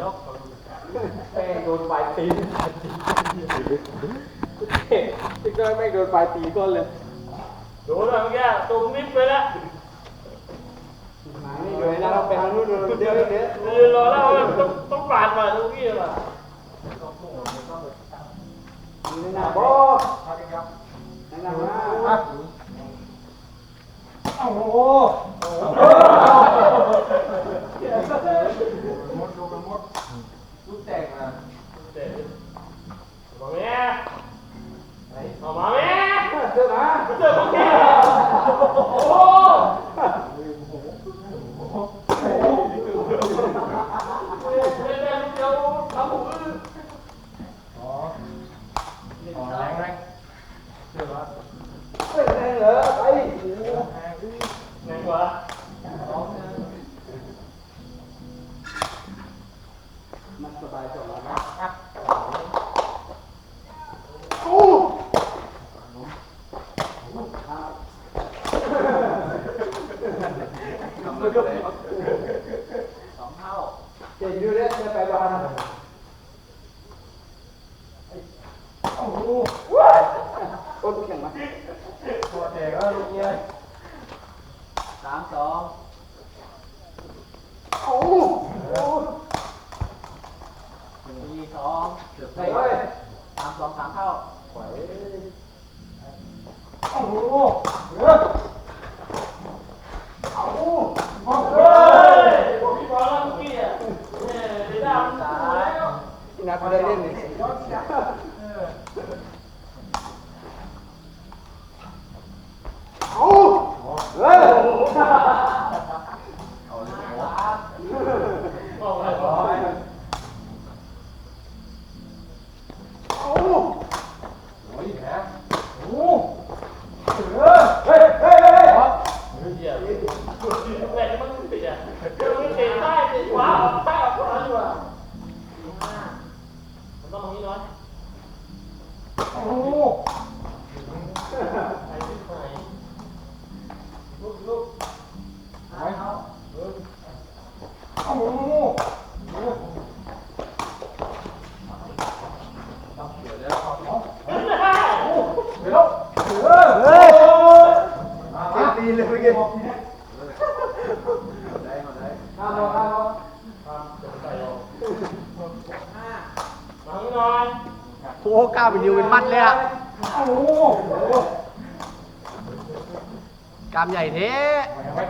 หรอกแม่งโดนปลายตีนปลายตีนเด็กติ๊กน้อยแม่งโดนปลายตีก้นเลยโดนเลยเมื่อกี้ตุ้มนิดไปแล้วนี่เลยนะเราไปทางนู้นเดี๋ยวเดี๋ยวเออรอแล้วต้องต้องปาดมาทุกที่เลยนี่นะโบนั่นนะมาโอ้โห มดดูเป็นมดลูกแตกมา เด็ดมาแม่เอามาแม่ เชื่อมา เจอเมื่อกี้โอ้โหเล่นเล่นเดี๋ยวทำผมอื้อ อ๋อ อ๋อแรงแรงเชื่อว่า เฮ้ยแรงเหรอไป ไงกว่า มันสบายจังเลยนะ สองเท่า เก่งอยู่เนี่ยจะไปบ้านโอ้โหคนแข่งมา ตัวแตกแล้วลูกเนี่ยสามสองโอ้โหสี่สองเกือบไปได้สามสองสามเท่าโอ้โหเฮ้ย โอ้โห เฮ้ยผมพี่บอลแล้วเมื่อกี้อะเนี่ยเดี๋ยวดำตายแล้ว ที่นัดเขาได้เล่นนี่เอาเฮ้ย เอาเลย บอกเลยบอกเลย เอา โอ้ยแหมโอ้โห เฮ้ยเฮ้ยเฮ้ย เหี้ยแม่ งมันติดอะเดี๋ยวมันติดใต้ติดขวาใต้ออกขวาดีกว่ามันต้องตรงนี้น้อย โอ้โห ไปที่ไหนลุกลุก ไว้เอาโอ้โหโอ้โหต้องเดี๋ยวเดี๋ยวเอาเอา เฮ้ยไม่ได้ เดี๋ยวเออ เฮ้ย มา เก่งตีเลยเมื่อกี้ ได้ มาได้ห้ามเอาห้ามเอาครับเดี๋ยวไปเอามาข้างหน่อยโอ้ก้าวเป็นยูเป็นมัดเลยอะโอ้โหกามใหญ่เท้ไว้ไว้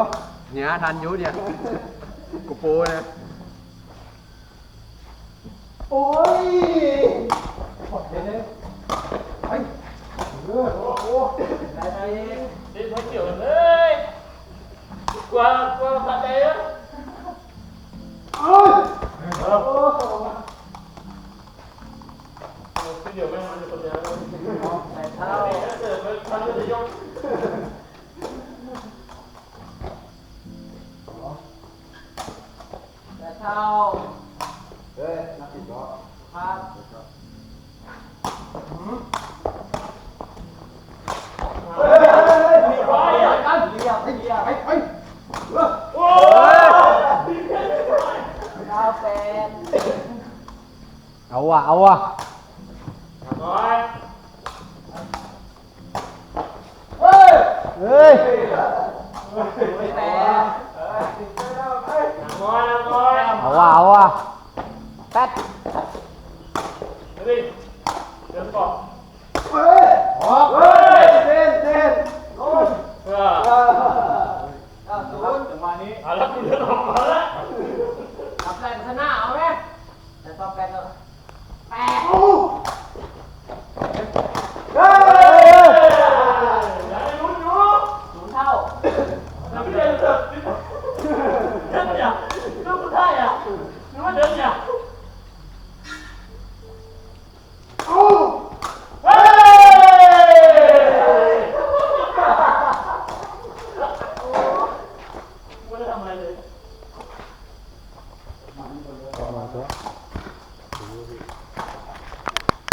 าทายทันปะเนี่ยทันอยุเนี่ย กูปูนะโอ้ยเดี๋ยวเดี๋ยวไปเออโอ้โหได้ไหมเด็กไม่เกี่ยวกันเลยกลัวกลัวสะใจอะเอ้ย เท้าเฮ้ยนักติดล้อครับเฮ้ยเฮ้ยเฮ้ยมีไว้อะกันเรียเรียบไปไปโอ้ยเท้าแปดเอาว่ะเอาว่ะน้อยเฮ้ยเฮ้ยแปด ว่ะเอ้ยเดินเดินโอ้ยฮ่าว่ะแป๊ดขับแรงชนะเอาไหมแต่ต้องแป๊ดแล้วแปดศูนย์เท่า Hãy subscribe 你们等一下